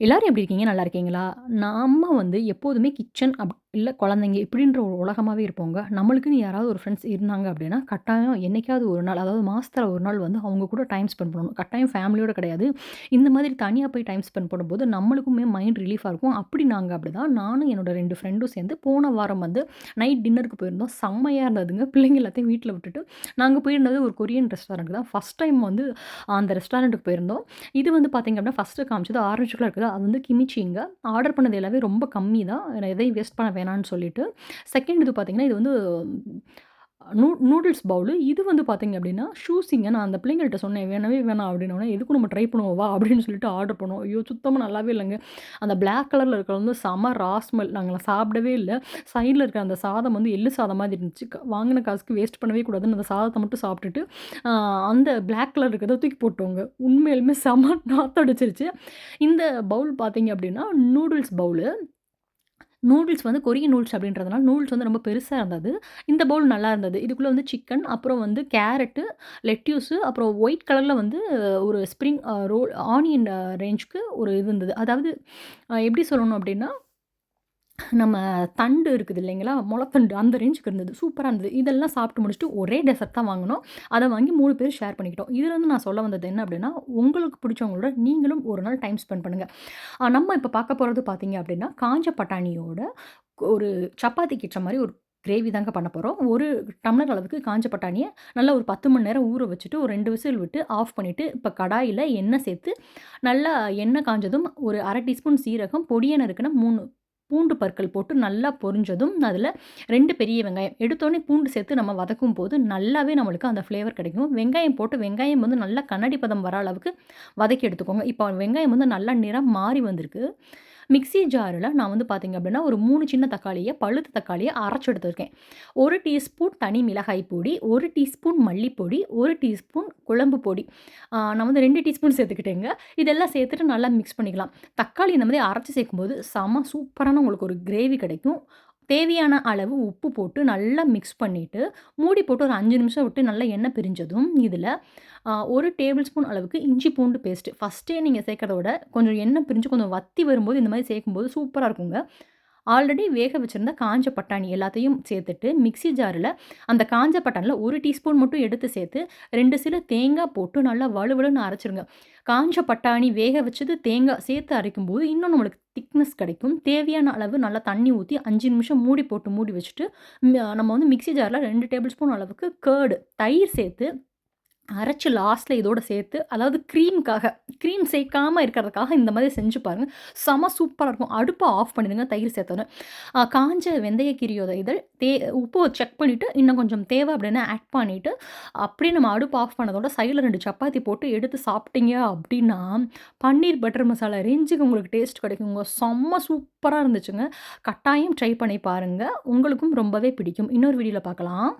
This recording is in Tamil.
எல்லாரும் எப்படி இருக்கீங்க? நல்லா இருக்கீங்களா? நம்ம வந்து எப்போதுமே கிச்சன் அப் இல்லை குழந்தைங்க இப்படின்ற ஒரு உலகமாகவே இருப்போங்க. நம்மளுக்குன்னு யாராவது ஒரு ஃப்ரெண்ட்ஸ் இருந்தாங்க அப்படின்னா, கட்டாயம் என்றைக்காவது ஒரு நாள், அதாவது மாதத்தில் ஒரு நாள் வந்து அவங்க கூட டைம் ஸ்பெண்ட் பண்ணணும். கட்டாயம் ஃபேமிலியோட கிடையாது. இந்த மாதிரி தனியாக போய் டைம் ஸ்பெண்ட் பண்ணும்போது நம்மளுக்குமே மைண்ட் ரிலீஃபாக இருக்கும். அப்படி நாங்கள் அப்படி தான் நானும் என்னோட ரெண்டு ஃப்ரெண்டும் சேர்ந்து போன வாரம் வந்து நைட் டின்னருக்கு போயிருந்தோம். செம்மையாக இருந்ததுங்க. பிள்ளைங்க எல்லாத்தையும் வீட்டில் விட்டுட்டு, நாங்கள் போயிருந்தது ஒரு கொரியன் ரெஸ்டாரண்ட் தான். ஃபர்ஸ்ட் டைம் வந்து அந்த ரெஸ்டாரண்ட்டுக்கு போயிருந்தோம். இது வந்து பார்த்தீங்க அப்படின்னா, ஃபஸ்ட்டு காமிச்சது ஆரஞ்சு கலர் இருக்குது. அது வந்து கிமிச்சிங்க. ஆர்டர் பண்ணது எல்லாமே ரொம்ப கம்மி தான். நான் எதையும் வேஸ்ட் பண்ண வேணான்னு சொல்லிட்டு. செகண்ட் இது பார்த்தீங்கன்னா, இது வந்து நூ நூடுல்ஸ் பவுலு. இது வந்து பார்த்தீங்க அப்படின்னா, ஷூஸிங்க. நான் அந்த பிள்ளைங்கள்ட்ட சொன்னேன், "வேணவே வேணாம்" அப்படின்னோனே, எதுக்கு நம்ம ட்ரை பண்ணுவோம் வா" அப்படின்னு சொல்லிட்டு ஆர்டர் பண்ணுவோம் ஐயோ! சுத்தமாக நல்லாவே இல்லைங்க அந்த பிளாக் கலரில் இருக்கிற வந்து செம ராஸ்மெல் நாங்கள் சாப்பிடவே இல்லை சைடில் இருக்கிற அந்த சாதம் வந்து எள்ளு சாதம் மாதிரி இருந்துச்சு. வாங்கின காசுக்கு வேஸ்ட் பண்ணவே கூடாதுன்னு அந்த சாதத்தை மட்டும் சாப்பிட்டுட்டு, அந்த பிளாக் கலர் இருக்கிறத தூக்கி போட்டோங்க. உண்மையிலுமே செம நாத்தடிச்சிருச்சு இந்த பவுல் பார்த்தீங்க அப்படின்னா, நூடுல்ஸ் பவுலு. நூடுல்ஸ் வந்து கொரியன் நூடுல்ஸ் அப்படின்றதுனால, நூடுல்ஸ் வந்து ரொம்ப பெருசாக இருந்தது. இந்த பவுல் நல்லா இருந்தது. இதுக்குள்ளே வந்து சிக்கன், அப்புறம் வந்து கேரட்டு, லெட்யூஸு, அப்புறம் ஒயிட் கலரில் வந்து ஒரு ஸ்ப்ரிங் ரோல் ஆனியன் ரேஞ்சுக்கு ஒரு இது இருந்தது. அதாவது எப்படி சொல்லணும் அப்படின்னா, நம்ம தண்டு இருக்குது இல்லைங்களா? முளத்தண்டு அந்த ரேஞ்சுக்கு இருந்தது. சூப்பராக இருந்தது. இதெல்லாம் சாப்பிட்டு முடிச்சுட்டு ஒரே டெசர்ட் தான் வாங்குனோம். அதை வாங்கி மூணு பேரும் ஷேர் பண்ணிக்கிட்டோம். இதுலேருந்து நான் சொல்ல வந்தது என்ன அப்படின்னா, உங்களுக்கு பிடிச்சவங்களோட நீங்களும் ஒரு நாள் டைம் ஸ்பெண்ட் பண்ணுங்கள் நம்ம இப்போ பார்க்க போகிறது பார்த்தீங்க அப்படின்னா, காஞ்ச பட்டாணியோட ஒரு சப்பாத்தி கிட்ட மாதிரி ஒரு கிரேவி தாங்க பண்ண போகிறோம் ஒரு டம்ளர் அளவுக்கு காஞ்ச பட்டாணியை நல்லா ஒரு 10 மணி நேரம் ஊற வச்சுட்டு, ஒரு ரெண்டு விசில் விட்டு ஆஃப் பண்ணிவிட்டு இப்போ கடாயில் எண்ணெய் சேர்த்து, நல்லா எண்ணெய் காஞ்சதும் ஒரு அரை டீஸ்பூன் சீரகம், பொடியெண்ணெய் இருக்குன்னா மூணு பூண்டு பற்கள் போட்டு நல்லா பொரிஞ்சதும், அதில் ரெண்டு பெரிய வெங்காயம். எடுத்தோடனே பூண்டு சேர்த்து நம்ம வதக்கும்போது, நல்லாவே நம்மளுக்கு அந்த ஃப்ளேவர் கிடைக்கும். வெங்காயம் போட்டு வெங்காயம் வந்து நல்லா கண்ணாடி பதம் வர அளவுக்கு வதக்கி எடுத்துக்கோங்க. இப்போ வெங்காயம் வந்து நல்லா நிறம் மாறி வந்திருக்கு. மிக்ஸி ஜாரில் நான் வந்து பார்த்தீங்க அப்படின்னா, ஒரு மூணு சின்ன தக்காளியை பழுத்த தக்காளியை அரைச்சி எடுத்துருக்கேன். ஒரு டீஸ்பூன் தனி மிளகாய் பொடி, ஒரு டீஸ்பூன் மல்லிப்பொடி, ஒரு டீஸ்பூன் குழம்பு பொடி. நான் வந்து ரெண்டு டீஸ்பூன் சேர்த்துக்கிட்டேங்க. இதெல்லாம் சேர்த்துட்டு நல்லா மிக்ஸ் பண்ணிக்கலாம். தக்காளி இந்த மாதிரி அரைச்சி சேர்க்கும்போது, செம சூப்பரான உங்களுக்கு ஒரு கிரேவி கிடைக்கும். தேவையான அளவு உப்பு போட்டு நல்லா மிக்ஸ் பண்ணிவிட்டு மூடி போட்டு ஒரு அஞ்சு நிமிஷம் விட்டு நல்லா எண்ணெய் பிரிஞ்சதும், இதில் ஒரு டேபிள் ஸ்பூன் அளவுக்கு இஞ்சி பூண்டு பேஸ்ட்டு. ஃபர்ஸ்ட்டே நீங்கள் சேர்க்கிறத விட, கொஞ்சம் எண்ணெய் பிரிஞ்சு கொஞ்சம் வத்தி வரும்போது, இந்த மாதிரி சேர்க்கும்போது சூப்பராக இருக்குங்க. ஆல்ரெடி வேக வச்சுருந்த காஞ்ச பட்டாணி எல்லாத்தையும் சேர்த்துட்டு, மிக்ஸி ஜாரில் அந்த காஞ்ச பட்டாணியில் ஒரு டீஸ்பூன் மட்டும் எடுத்து சேர்த்து, ரெண்டு சில தேங்காய் போட்டு நல்லா வழுவழுன்னு அரைச்சிருங்க காஞ்ச பட்டாணி வேக வச்சது, தேங்காய் சேர்த்து அரைக்கும்போது, இன்னும் நம்மளுக்கு திக்னஸ் கிடைக்கும். தேவையான அளவு நல்லா தண்ணி ஊற்றி அஞ்சு நிமிஷம் மூடி போட்டு மூடி வச்சுட்டு, நம்ம வந்து மிக்ஸி ஜார்ல 2 டேபிள் ஸ்பூன் அளவுக்கு கேர்டு தயிர் சேர்த்து, அரைச்சி லாஸ்ட்டில் இதோட சேர்த்து, அதாவது க்ரீமுக்காக க்ரீம் சேர்க்காமல் இருக்கிறதுக்காக இந்த மாதிரி செஞ்சு பாருங்க. செம சூப்பராக இருக்கும். அடுப்பை ஆஃப் பண்ணிடுங்க தயிர் சேர்த்தோன்னு காஞ்ச வெந்தய வெந்தயக்கீரையோட இதழ், தே உப்பு செக் பண்ணிவிட்டு இன்னும் கொஞ்சம் தேவை அப்படின்னா ஆட் பண்ணிவிட்டு அப்படியே நம்ம அடுப்பு ஆஃப் பண்ணதோட சைடில் ரெண்டு சப்பாத்தி போட்டு எடுத்து சாப்பிட்டீங்க அப்படின்னா, பன்னீர் பட்டர் மசாலா ரேஞ்சுக்கு உங்களுக்கு டேஸ்ட் கிடைக்குங்க. செம்ம சூப்பராக இருந்துச்சுங்க. கட்டாயம் ட்ரை பண்ணி பாருங்கள் உங்களுக்கும் ரொம்பவே பிடிக்கும். இன்னொரு வீடியோவில் பார்க்கலாம்.